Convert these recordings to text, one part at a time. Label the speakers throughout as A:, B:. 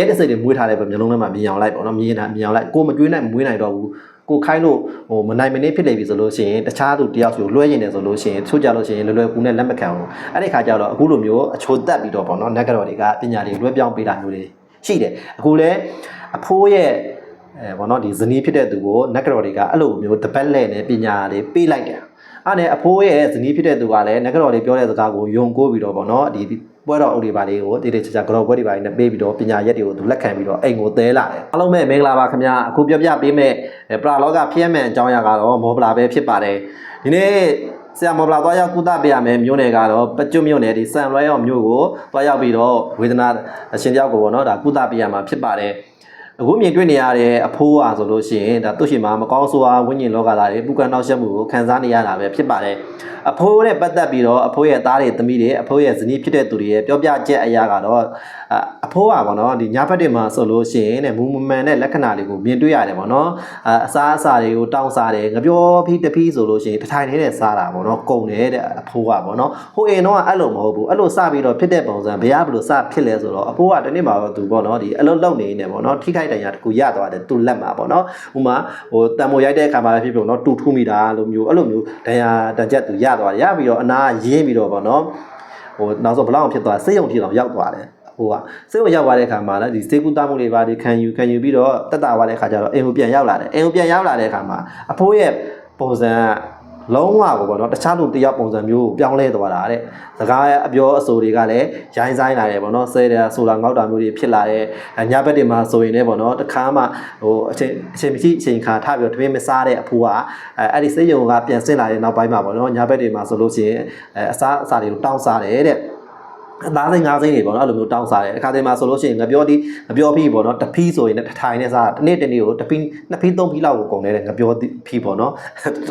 A: ဲတဲ့စိတ်တွေမွေးထားတဲ့ပဲမျိုးလုံးထဲမှာမြင်အောင်လိုက်ပေါ့နော်မြင်တာမြင်အောင်လိုက်ကိုမကြွေးနိုင်မွေးနိုင်တော့ဘူးကိုခိုင်းလို့ဟိုမနိုင်မနေဖြစ်နေပြီဆိုလို့ရှိရင်တခြားသူတယောက်စီကိုလွှဲရင်တယ်ဆိုလို့ရှိရင်ချို့ကြလို့ရှိရင်လွယ်လွယ်ကူနဲ့လက်မခံဘူးအဲ့ဒီခါကျတော့အခုလိုမျိုးအချိုတက်ပြီးတော့ပေါ့နော်နက်ကတော့တွေကပညာတွေလွှဲပြောင်းပေးတာမျိုးတွေရှိတယ်အခုလဲအဖိုးရဲ့အဲပေါ့နော်ဒီဇနီးဖြစ်တဲ့သူကိုနက်ကတော့တွေကအဲ့လိုမျိုးတပတ်လဲနဲ့ပညာတွေပေးလိုက်တယ်အဲ့နဲ့အဖိုးရဲ့ဇနီးဖြစ်တဲ့သူကလည်းနက်ကတော့တွေပြောတဲ့စကားကိုယုံကိုးပြီးတော့ပေါ့နော်ဒီ ပွဲတော်အုပ်တွေပါလေးကိုတည်တည်ချာချာကြောပွဲတွေပါလေးနဲ့ပေးပြီးတော့ပညာရက်တွေကိုသူလက်ခံပြီးတော့အိမ်ကိုသဲလာတယ်အားလုံးပဲမင်္ဂလာပါခင်ဗျာအခုပြောပြပေးမဲ့ပရာလောကဖျက်မဲ့အကြောင်းအရာကတော့မောပလာပဲဖြစ်ပါတယ်ဒီနေ့ဆရာမောပလာသွားရောက်ကုသပေးရမယ်မြို့နယ်ကတော့ပကျွတ်မြို့နယ်ဒီစံလွဲရောက်မြို့ကိုသွားရောက်ပြီးတော့ဝေဒနာအရှင်တယောက်ကိုပေါ့နော်ဒါကုသပေးရမှာဖြစ်ပါတယ် အခုမြင်တွေ့နေရတဲ့အဖိုးဟာဆိုလို့ရှိရင်ဒါသူ့ရှိမှာမကောင်းဆိုးအားဝိညာဉ်လောကသားတွေပူကန်နောက်ဆက်မှုကိုခံစားနေရတာပဲဖြစ်ပါတယ်အဖိုးနဲ့ပတ်သက်ပြီးတော့အဖိုးရဲ့သားတွေသမီးတွေအဖိုးရဲ့ဇနီးဖြစ်တဲ့သူတွေရဲ့ပြောပြချက်အရာကတော့ အအဖိုးဟာပေါ့နော်ဒီညာဘက်တွေမှာဆိုလို့ရှိရင်တဲ့မူမမှန်တဲ့လက္ခဏာတွေကိုမြင်တွေ့ရတယ်ပေါ့နော်အအစားအစာတွေကိုတောင်းစားတယ်ငပြောဖီးတဖီးဆိုလို့ရှိရင်တစ်ထိုင်နေတဲ့စားတာပေါ့နော်ကုန်တယ်တဲ့အဖိုးကပေါ့နော်ဟိုအိမ်တော့အဲ့လိုမဟုတ်ဘူးအဲ့လိုစပြီးတော့ဖြစ်တဲ့ပုံစံဘယ်ကဘယ်လိုစဖြစ်လဲဆိုတော့အဖိုးကတနေ့မှာတော့သူပေါ့နော်ဒီအလုံးလုံးနေနေပေါ့နော်ထိခိုက်တရားတစ်ခုရသွားတယ်သူလက်မှာပေါ့နော်ဥမာဟိုတံမိုးရိုက်တဲ့အခါမှာလည်းဖြစ်ဖြစ်ပေါ့နော်တူထူးမိတာလို့မျိုးအဲ့လိုမျိုးဒဏ်ရာတန်ချက်သူရသွားတယ်ရပြီးတော့အနာရင်းပြီးတော့ပေါ့နော်ဟိုနောက်ဆုံးဘယ်လောက်ဖြစ်သွားစိတ်ယုံဖြစ်အောင်ရောက်သွားတယ် ဟိုကစိတ်ဝင်ရောက်သွားတဲ့အခါမှာလည်းဒီစေကူတာမှုတွေပါဒီခံယူခံယူပြီးတော့တက်တာသွားတဲ့အခါကျတော့အိမ်ကိုပြန်ရောက်လာတယ်အိမ်ကိုပြန်ရောက်လာတဲ့အခါမှာအဖိုးရဲ့ပုံစံကလုံးဝကိုပေါ့နော်တခြားလူတစ်ယောက်ပုံစံမျိုးကိုပြောင်းလဲသွားတာတဲ့စကားရဲ့အပြောအဆိုတွေကလည်းရိုင်းဆိုင်လာတယ်ပေါ့နော်ဆဲတယ်ဆိုတာငေါက်တာမျိုးတွေဖြစ်လာတယ်ညဘက်တွေမှာဆိုရင်လည်းပေါ့နော်တခါမှဟိုအချိန်အချိန်မရှိအချိန်ခါထပြီးတော့တမင်းမစားတဲ့အဖိုးကအဲအဲ့ဒီစိတ်ယုံကပြန်ဆင်းလာတဲ့နောက်ပိုင်းမှာပေါ့နော်ညဘက်တွေမှာဆိုလို့ရှိရင်အဲအစားအစာတွေကိုတောင်းစားတယ်တဲ့ အသားစိမ်းငါးစိမ်းတွေပေါ့နော်အဲ့လိုမျိုးတောင်းစားတယ်အခါတည်းမှာဆိုလို့ရှိရင်ငပြောဒီငပြောဖီးပေါ့နော်တဖီးဆိုရင်လည်းတစ်ထိုင်နဲ့စားတာတစ်နေ့တစ်နေ့ကိုတဖီးနှစ်ဖီးသုံးဖီးလောက်ကိုကုန်တယ်တဲ့ငပြောဖီးပေါ့နော်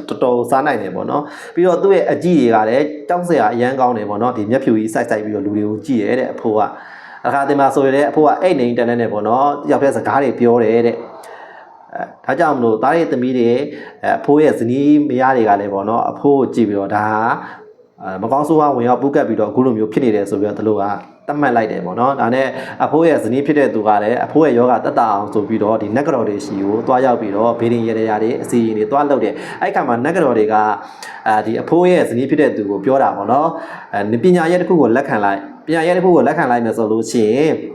A: တော်တော်စားနိုင်တယ်ပေါ့နော်ပြီးတော့သူ့ရဲ့အကြည့်တွေကလည်းတောင်းစရာအရန်ကောင်းတယ်ပေါ့နော်ဒီမျက်ဖြူကြီးစိုက်စိုက်ပြီးတော့လူတွေကိုကြည့်ရဲတဲ့အဖိုးကအခါတည်းမှာဆိုရင်လည်းအဖိုးကအဲ့နေတန်တဲ့နဲ့ပေါ့နော်ရောက်တဲ့စကားတွေပြောတယ်တဲ့အဲဒါကြောင့်မလို့တားရဲ့သမီးတွေအဖိုးရဲ့ဇနီးမယားတွေကလည်းပေါ့နော်အဖိုးကိုကြည့်ပြီးတော့ဒါဟာအဲ မကောင်းဆိုးဝါဝင်ရောက်ပူးကပ်ပြီးတော့အခုလိုမျိုးဖြစ်နေတယ်ဆိုပြီးတော့သူတို့ကတတ်မှတ်လိုက်တယ်ပေါ့နော်ဒါနဲ့အဖိုးရဲ့ဇနီးဖြစ်တဲ့သူကလည်းအဖိုးရဲ့ယောဂတက်တာအောင်ဆိုပြီးတော့ဒီနက်ကတော့တွေရှိကိုတွားရောက်ပြီးတော့ဘေးရင်ရရတွေအစီရင်တွေတွားလုပ်တယ်အဲ့ခါမှာနက်ကတော့တွေကအဲဒီအဖိုးရဲ့ဇနီးဖြစ်တဲ့သူကိုပြောတာပေါ့နော်အဲပညာရဲ့တစ်ခုကိုလက်ခံလိုက်ပညာရဲ့တစ်ခုကိုလက်ခံလိုက်မယ်ဆိုလို့ရှိရင်ဒီ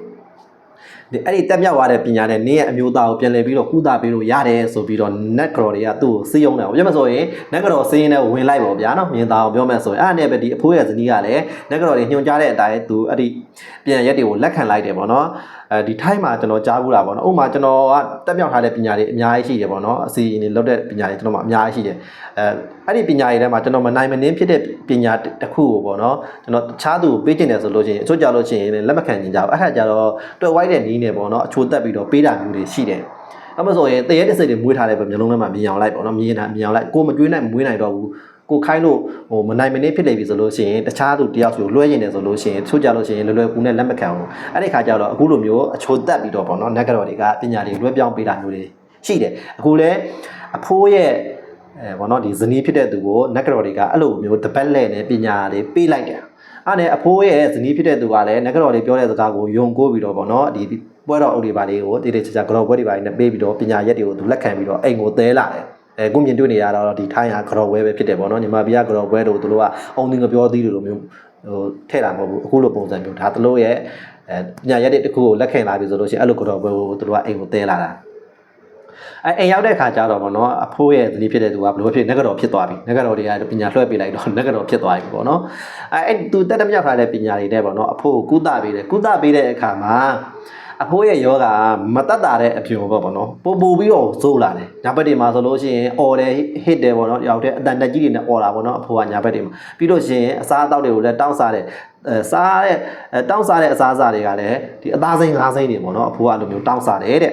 A: အဲ့ဒီတက်မြောက်သွားတဲ့ပညာနဲ့နင်းရဲ့အမျိုးသားကိုပြန်လည်ပြီးတော့ကုသပေးလို့ရတယ်ဆိုပြီးတော့ net ကတော်တွေကသူ့ကိုစီးယုံတယ်ပေါ့ပြောမှဆိုရင် net ကတော်စီးရင်လည်းဝင်လိုက်ပါဗျာနော်မြင်သားအောင်ပြောမှဆိုရင်အဲ့ဒါနဲ့ပဲဒီအဖိုးရဲ့ဇနီးကလည်း net ကတော်တွေညွှန်ကြားတဲ့အတိုင်းသူအဲ့ဒီပြန်ရက်တွေကိုလက်ခံလိုက်တယ်ပေါ့နော် အဲဒီထိုင်းမှာကျွန်တော်ကြားဘူးတာပေါ့နော်ဥပမာကျွန်တော်ကတက်မြောက်ထားတဲ့ပညာတွေအများကြီးရှိတယ်ပေါ့နော်အစီအရင်လောက်တဲ့ပညာတွေကျွန်တော်မှအများကြီးရှိတယ်အဲအဲ့ဒီပညာတွေထဲမှာကျွန်တော်မနိုင်မနှင်းဖြစ်တဲ့ပညာတစ်ခုကိုပေါ့နော်ကျွန်တော်တခြားသူကိုပေးကျင်တယ်ဆိုလို့ရှိရင်အချို့ကြလို့ရှိရင်လက်မခံကြကြဘူးအဲ့ခါကျတော့တွယ်ဝိုက်တဲ့နီးနေပေါ့နော်အချို့တက်ပြီးတော့ပေးတာမျိုးတွေရှိတယ်အဲ့မဆိုရင်တရေတစ်စိတ်တွေမွေးထားတဲ့ပဲမျိုးလုံးထဲမှာမြင်အောင်လိုက်ပေါ့နော်မြင်တာမြင်အောင်လိုက်ကိုမကြွေးနိုင်မွေးနိုင်တော့ဘူး ကိုခိုင်းလို့ဟိုမနိုင်မနေဖြစ်နေပြီဆိုလို့ရှိရင်တခြားသူတယောက်စီကိုလွှဲရင်တယ်ဆိုလို့ရှိရင်ချို့ကြလို့ရှိရင်လွယ်လွယ်ကူနဲ့လက်မခံဘူးအဲ့ဒီခါကျတော့အခုလိုမျိုးအချိုတက်ပြီးတော့ပေါ့နော်နက်ကတော့တွေကပညာတွေလွှဲပြောင်းပေးတာမျိုးတွေရှိတယ်အခုလဲအဖိုးရဲ့အဲပေါ့နော်ဒီဇနီးဖြစ်တဲ့သူကိုနက်ကတော့တွေကအဲ့လိုမျိုးတပတ်လဲနဲ့ပညာတွေပေးလိုက်တယ်အဲ့နဲ့အဖိုးရဲ့ဇနီးဖြစ်တဲ့သူကလည်းနက်ကတော့တွေပြောတဲ့စကားကိုယုံကိုးပြီးတော့ပေါ့နော်ဒီပွဲတော်အုပ်တွေပါလေးကိုတည်တည်ချာချာကြောပွဲတွေပါလေးနဲ့ပေးပြီးတော့ပညာရက်တွေကိုသူလက်ခံပြီးတော့အိမ်ကိုသဲလာတယ် အဲခုမြင်တွေ့နေရတော့ဒီထိုင်းဟာကြော်ဝဲပဲဖြစ်တယ်ပေါ့နော်ညီမပြကြော်ဝဲတို့သူတို့ကအုံသင်ကပြောသေးတယ်လို့မျိုးဟိုထည့်တာမဟုတ်ဘူးအခုလိုပုံစံမျိုးဒါသူတို့ရဲ့အဲပညာရက်တဲ့တစ်ခုကိုလက်ခံလာပြီဆိုလို့ရှိရင်အဲ့လိုကြော်ဝဲကိုသူတို့ကအိမ်ကိုသဲလာတာအဲအိမ်ရောက်တဲ့ခါကျတော့ဗောနော်အဖိုးရဲ့ဇနီးဖြစ်တဲ့သူကဘယ်လိုဖြစ်နဂတော်ဖြစ်သွားပြီနဂတော်တွေကပညာလွှဲပေးလိုက်တော့နဂတော်ဖြစ်သွားပြီဗောနော်အဲအဲ့သူတက်တမြောက်ထားတဲ့ပညာတွေတဲ့ဗောနော်အဖိုးကိုကုသပေးတယ်ကုသပေးတဲ့အခါမှာ အဖိုးရဲ့ယောဂမတက်တာတဲ့အပြုံပေါ့ဗောနော်ပို့ပို့ပြီးတော့စိုးလာတယ်ညာဘက်တွေမှာဆိုလို့ရှိရင်အော်တယ်ဟစ်တယ်ဗောနော်ရောက်တဲ့အတန်တက်ကြီးတွေနဲ့အော်လာဗောနော်အဖိုးကညာဘက်တွေမှာပြီးလို့ရှိရင်အစားအသောက်တွေကိုလည်းတောင်းစားတယ်အဲစားတဲ့တောင်းစားတဲ့အစားအစာတွေကလည်းဒီအသားစိမ်းငါးစိမ်းတွေပေါ့နော်အဖိုးကလိုမျိုးတောင်းစားတယ်တဲ့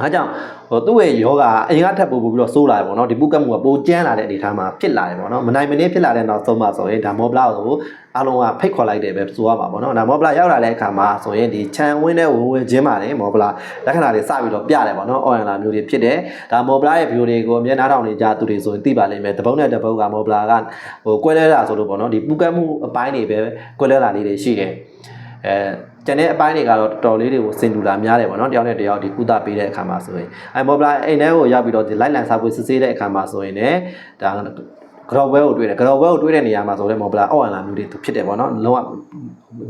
A: အဲကြောင့်ဟိုသူ့ရဲ့ယောဂအရင်ကထပ်ပို့ပို့ပြီးတော့စိုးလာတယ်ပေါ့နော်ဒီပုကတ်မှုကပိုကျန်းလာတဲ့အနေအထားမှာဖြစ်လာတယ်ပေါ့နော်မနိုင်မနေဖြစ်လာတဲ့နောက်ဆုံးမှဆိုရင်ဒါမောဘလာကိုအားလုံးကဖိတ်ခေါ်လိုက်တယ်ပဲဆိုရမှာပေါ့နော်ဒါမောဘလာရောက်လာတဲ့အခါမှာဆိုရင်ဒီခြံဝင်းတဲ့ဝင်ဝင်ချင်းပါလေမောဘလာလက္ခဏာတွေစပြီးတော့ပြတယ်ပေါ့နော်အော်ရန်လာမျိုးတွေဖြစ်တယ်ဒါမောဘလာရဲ့ဗီဒီယိုတွေကိုအမြဲနားထောင်နေကြသူတွေဆိုရင်သိပါလိမ့်မယ်တပုတ်နဲ့တပုတ်ကမောဘလာကဟိုကွဲလဲတာဆိုလို့ပေါ့နော်ဒီပုကတ်မှုအပိုင်းတွေပဲကွဲလဲတာလေးတွေရှိတယ်အဲ ကျန်တဲ့အပိုင်းတွေကတော့တော်တော်လေးတွေကိုစင်တူလာများတယ်ပေါ့နော်တယောက်နဲ့တယောက်ဒီကုသပေးတဲ့အခါမှာဆိုရင်အဲမော်ဘလာအိမ်ထဲကိုရောက်ပြီးတော့ဒီလိုက်လံစာပွေစစ်ဆေးတဲ့အခါမှာဆိုရင်လည်းဒါဂရော့ဘဲကိုတွေ့တယ်ဂရော့ဘဲကိုတွေ့တဲ့နေရာမှာဆိုလည်းမော်ဘလာအောက်အန်လာမျိုးတွေသူဖြစ်တယ်ပေါ့နော်လုံးဝ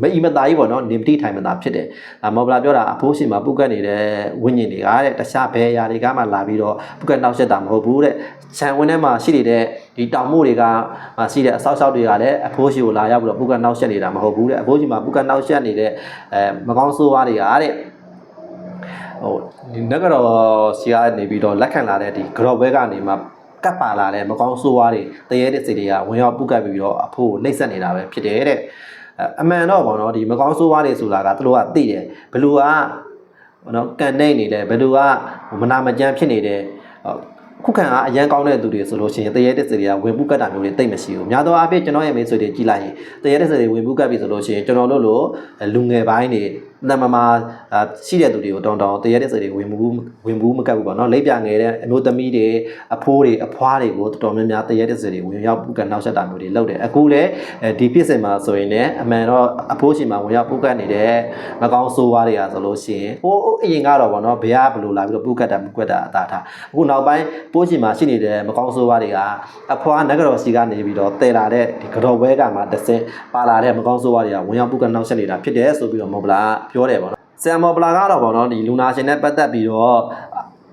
A: မအီမသားကြီးပေါ့နော်နေမတိထိုင်မသားဖြစ်တယ်ဒါမော်ဘလာပြောတာအဖိုးရှင်မှာပုတ်ကတ်နေတဲ့ဝိညာဉ်တွေကတဲ့တခြားဘဲရာတွေကမှလာပြီးတော့ပုတ်ကတ်နောက်ဆက်တာမဟုတ်ဘူးတဲ့ခြံဝင်းထဲမှာရှိနေတဲ့ ဒီတောင်မို့တွေကမှရှိတဲ့အဆောက်အအုံတွေကလည်းအဖိုးရှင်ကိုလာရောက်ပြီးတော့ပုတ်ကတ်နောက်ဆက်နေတာမဟုတ်ဘူးတဲ့အဖိုးရှင်မှာပုတ်ကတ်နောက်ဆက်နေတဲ့အဲမကောင်းဆိုးဝါးတွေကတဲ့ဟိုဒီနဂရောစီကနေပြီးတော့လက်ခံလာတဲ့ဒီဂရော့ဘဲကနေမှကပ်ပါလာတဲ့မကောင်းဆိုးဝါးတွေတရေတဲ့စိတ်တွေကဝင်ရောက်ပုတ်ကပ်ပြီးတော့အဖို့နှိပ်စက်နေတာပဲဖြစ်တယ်တဲ့အမှန်တော့ဗောနော်ဒီမကောင်းဆိုးဝါးတွေဆိုတာကသူတို့ကသိတယ်ဘလူကဘောနော်ကန်နေနေတယ်ဘလူကမနာမကြမ်းဖြစ်နေတယ် ခုခံအားအရန်ကောင်းတဲ့သူတွေဆိုလို့ရှိရင်တရေတဲ့စိတ်တွေကဝင်ပုတ်ကပ်တာမျိုးတွေတိတ်မရှိဘူးများသောအားဖြင့်ကျွန်တော်ရဲ့မိတ်ဆွေတွေကြည်လိုက်ရင်တရေတဲ့စိတ်တွေဝင်ပုတ်ကပ်ပြီဆိုလို့ရှိရင်ကျွန်တော်တို့လိုလူငယ်ပိုင်းတွေ တမမာရှိတဲ့သူတွေကိုတောင်းတောင်းတရေတဲ့စိတ်တွေဝင်ဘူးဝင်ဘူးမကပ်ဘူးပေါ့နော်လိပ်ပြငယ်တဲ့အမျိုးသမီးတွေအဖိုးတွေအဖွားတွေကိုတော်တော်များများတရေတဲ့စိတ်တွေဝင်ရောက်ပုတ်ကပ်နောက်ဆက်တာမျိုးတွေလုပ်တယ်အခုလည်းဒီဖြစ်စဉ်မှာဆိုရင်လည်းအမှန်တော့အဖိုးရှင်မှာဝင်ရောက်ပုတ်ကပ်နေတဲ့မကောင်းဆိုးဝါးတွေကဆိုလို့ရှိရင်ဟိုအရင်ကတော့ပေါ့နော်ဘယ်ကဘယ်လိုလာပြီးတော့ပုတ်ကပ်တာမကွက်တာအသာထားအခုနောက်ပိုင်းပိုးရှင်မှာရှိနေတဲ့မကောင်းဆိုးဝါးတွေကအဖွားနဂရောစီကနေပြီးတော့တည်လာတဲ့ဒီကြော်ဘဲကမှတစ်စင်ပါလာတဲ့မကောင်းဆိုးဝါးတွေကဝင်ရောက်ပုတ်ကပ်နောက်ဆက်နေတာဖြစ်တယ်ဆိုပြီးတော့မော်ဘလာပြောတယ်ပေါ့နော်ဆမ်မော်ဘလာကတော့ပေါ့နော်ဒီလူနာရှင်နဲ့ပတ်သက်ပြီးတော့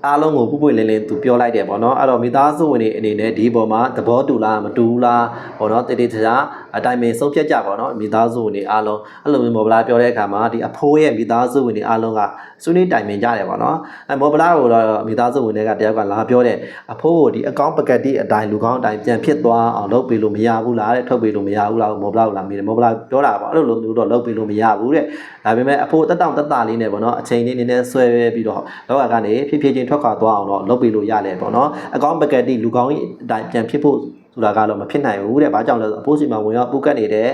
A: အားလုံးကိုပုပွပွလင်းလင်းသူပြောလိုက်တယ်ပေါ့နော်အဲ့တော့မိသားစုဝင်တွေအနေနဲ့ဒီပေါ်မှာသဘောတူလားမတူဘူးလားပေါ့နော်တည်တည်ချာအတိုင်းပင်ဆုံးဖြတ်ကြပေါ့နော်မိသားစုဝင်တွေအားလုံးအဲ့လိုမျိုးမော်ဘလာပြောတဲ့အခါမှာဒီအဖိုးရဲ့မိသားစုဝင်တွေအားလုံးကဆွေးနွေးတိုင်ပင်ကြတယ်ပေါ့နော်အဲ့မော်ဘလာကိုတော့မိသားစုဝင်တွေကတယောက်ကလာပြောတယ်အဖိုးကိုဒီအကောင့်ပကက်တိအတိုင်းလူကောင်းအတိုင်းပြန်ဖြစ်သွားအောင်လုပ်ပေးလို့မရဘူးလားတဲ့ထုတ်ပေးလို့မရဘူးလားမော်ဘလာကိုလာမေးတယ်မော်ဘလာပြောတာပေါ့အဲ့လိုလိုမျိုးတော့လုပ်ပေးလို့မရဘူးတဲ့ဒါပေမဲ့အဖိုးတက်တောင့်တက်တာလေးနဲ့ပေါ့နော်အချိန်လေးနည်းနည်းဆွဲပြီးတော့လောကကနေဖြည်းဖြည်းချင်းထွက်ခွာသွားအောင်တော့လုပ်ပေးလို့ရတယ်ပေါ့နော်အကောင့်ပကက်တိလူကောင်းကြီးအတိုင်းပြန်ဖြစ်ဖို့ဆိုတာကတော့မဖြစ်နိုင်ဘူးတဲ့။ဘာကြောင့်လဲဆိုတော့အဖိုးစီမှာဝင်ရောက်ပုတ်ကတ်နေတဲ့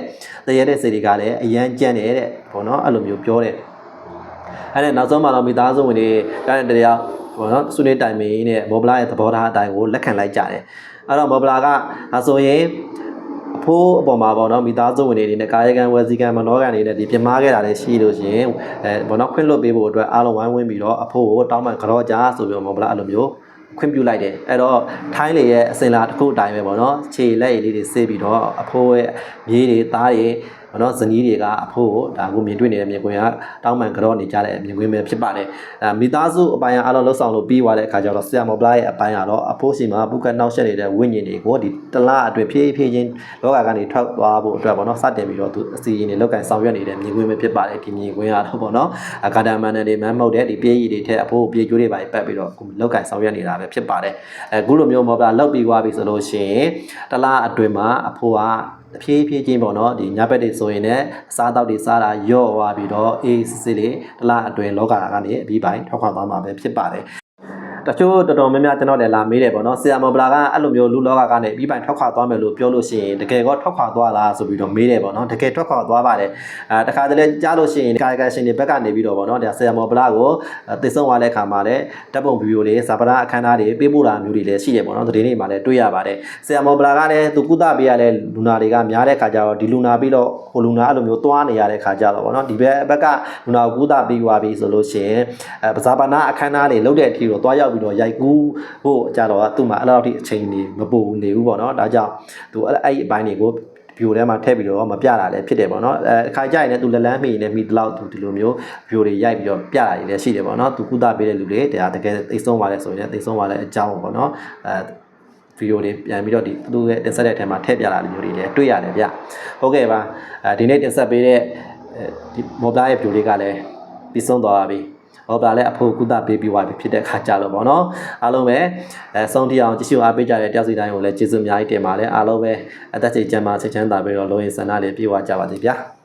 A: တရေတဲ့စိတ်တွေကလည်းအရန်ကြမ်းနေတဲ့ပေါ့နော်အဲ့လိုမျိုးပြောတဲ့။အဲ့ဒါနောက်ဆုံးမှာတော့မိသားစုဝင်တွေကြားတဲ့တရားပေါ့နော်ဆွေးနွေးတိုင်ပင်နဲ့မော်ဘလာရဲ့သဘောထားအတိုင်းကိုလက်ခံလိုက်ကြတယ်။အဲ့တော့မော်ဘလာကဒါဆိုရင်အ ဖိုးအပေါ်မှာပေါ့နော်မိသားစုဝင်တွေအနေနဲ့ကာယကံဝစီကံမနောကံအနေနဲ့ဒီပြမားခဲ့တာလည်းရှိလို့ရှိရင်အဲပေါ့နော်ခွင့်လွတ်ပေးဖို့အတွက်အားလုံးဝိုင်းဝန်းပြီးတော့အဖိုးကိုတောင်းပန်ကြောကြဆိုပြီးတော့မော်ဘလာအဲ့လိုမျိုးခွင့်ပြုလိုက်တယ်အဲ့တော့ထိုင်းလေရဲ့အစင်လာတစ်ခုအတိုင်းပဲပေါ့နော်ခြေလက်ရည်လေးတွေဆေးပြီးတော့အဖိုးရဲ့မြေးတွေသားတွေပေါ့နော်ဇနီးတွေကအဖိုးကိုဒါကိုမြင်တွေ့နေတဲ့မြင်ကွင်းကတောင်းပန်ကြောနေကြတဲ့မြင်ကွင်းပဲဖြစ်ပါတယ်အဲမိသားစုအပိုင်းအားလုံးလှုပ်ဆောင်လို့ပြီးသွားတဲ့အခါကျတော့ဆရာမော်ပလာရဲ့အပိုင်းကတော့အဖိုးစီမှာပုကတ်နောက်ဆက်နေတဲ့ဝိညာဉ်တွေကိုဒီတလားအတွင်းဖြည်းဖြည်းချင်းလောကကနေထွက်သွားဖို့အတွက်ပေါ့နော်စတင်ပြီးတော့သူအစီအရင်တွေလောက်ကန်ဆောင်ရွက်နေတဲ့မြင်ကွင်းပဲဖြစ်ပါတယ်ဒီမြင်ကွင်းကတော့ပေါ့နော်အကာဒမန်နယ်တွေမမ်းမဟုတ်တဲ့ဒီပြေးရည်တွေထက်အဖိုးပြေးကျိုးတွေပါပတ်ပြီးတော့အခုလောက်ကန်ဆောင်ရွက်နေတာပဲဖြစ်ပါတယ်အခုလိုမျိုးမော်ပလာလောက်ပြီးသွားပြီဆိုလို့ရှိရင်တလားအတွင်းမှာအဖိုးက တဖြည်းဖြည်းချင်းပေါ့နော်ဒီညဘက်တွေဆိုရင်လည်းအစားတောက်တွေစားတာရော့သွားပြီးတော့အေးစစ်စစ်လေးတလားအတွင်းလောကကနေအပြီးပိုင်းထွက်ခွာသွားမှာပဲဖြစ်ပါတယ် တချို့တော်တော်များများကျွန်တော်လည်းလာမေးတယ်ပေါ့နော်ဆီယာမော်ဘလာကအဲ့လိုမျိုးလူလောကကနေပြီးပိုင်ထွက်ခွာသွားမယ်လို့ပြောလို့ရှိရင်တကယ်ကောထွက်ခွာသွားလားဆိုပြီးတော့မေးတယ်ပေါ့နော်တကယ်ထွက်ခွာသွားပါတယ်အဲတခါတလေကြားလို့ရှိရင်ကာယကရှင်တွေဘက်ကနေပြီးတော့ပေါ့နော်ဒါဆီယာမော်ဘလာကိုသိဆုံးသွားတဲ့အခါမှာလည်းတပ်ပုံဗီဒီယိုလေးဇာပနာအခမ်းအနားတွေပေးပို့တာမျိုးတွေလည်းရှိတယ်ပေါ့နော်သတင်းတွေမှာလည်းတွေ့ရပါတယ်ဆီယာမော်ဘလာကလည်းသူကုသပေးရတဲ့လူနာတွေကများတဲ့ခါကျတော့ဒီလူနာပြီးတော့ဟိုလူနာအဲ့လိုမျိုးသွားနေရတဲ့ခါကျတော့ပေါ့နော်ဒီဘက်ဘက်ကလူနာကိုကုသပေးသွားပြီဆိုလို့ရှိရင်အဲဇာပနာအခမ်းအနားတွေလုပ်တဲ့အထိတော့သွားရောက်ပြီးတော့ရိုက်ကူးဖို့ကြတော့သူ့မှာအဲ့လောက်ထိအချိန်နေမပူနေဘူးပေါ့နော်ဒါကြောင့်သူအဲ့အဲ့အပိုင်းတွေကိုဗီဒီယိုထဲမှာထည့်ပြီးတော့မပြတာလည်းဖြစ်တယ်ပေါ့နော်အဲအခါကြရင်လည်းသူလက်လန်းမိရင်လည်းမိတလောက်သူဒီလိုမျိုးဗီဒီယိုတွေရိုက်ပြီးတော့ပြတာတွေလည်းရှိတယ်ပေါ့နော်သူကုသပေးတဲ့လူတွေတရားတကယ်သိဆုံးသွားလဲဆိုရင်သိဆုံးသွားတဲ့အကြောင်းပေါ့နော်အဲဗီဒီယိုတွေပြန်ပြီးတော့ဒီသူ့ရဲ့တင်ဆက်တဲ့အထက်မှာထည့်ပြလာတဲ့မျိုးတွေလည်းတွေ့ရတယ်ဗျဟုတ်ကဲ့ပါအဲဒီနေ့တင်ဆက်ပေးတဲ့ဒီမော်ဘလာရဲ့ဗီဒီယိုလေးကလည်းပြီးဆုံးသွားပါပြီ ဟောပါလဲအဖို့ကုသပေးပြီးသွားပြီဖြစ်တဲ့ခါကြလို့ပေါ့နော်အားလုံးပဲအဲဆုံးတိအောင်ကြည့်ရှုအားပေးကြတဲ့တယောက်စီတိုင်းကိုလည်းကျေးဇူးအများကြီးတင်ပါတယ်အားလုံးပဲအသက်ကြီးကျန်းမာစိတ်ချမ်းသာပြီးတော့လိုရင်းဆန္ဒလေးပြေဝကြပါစေဗျာ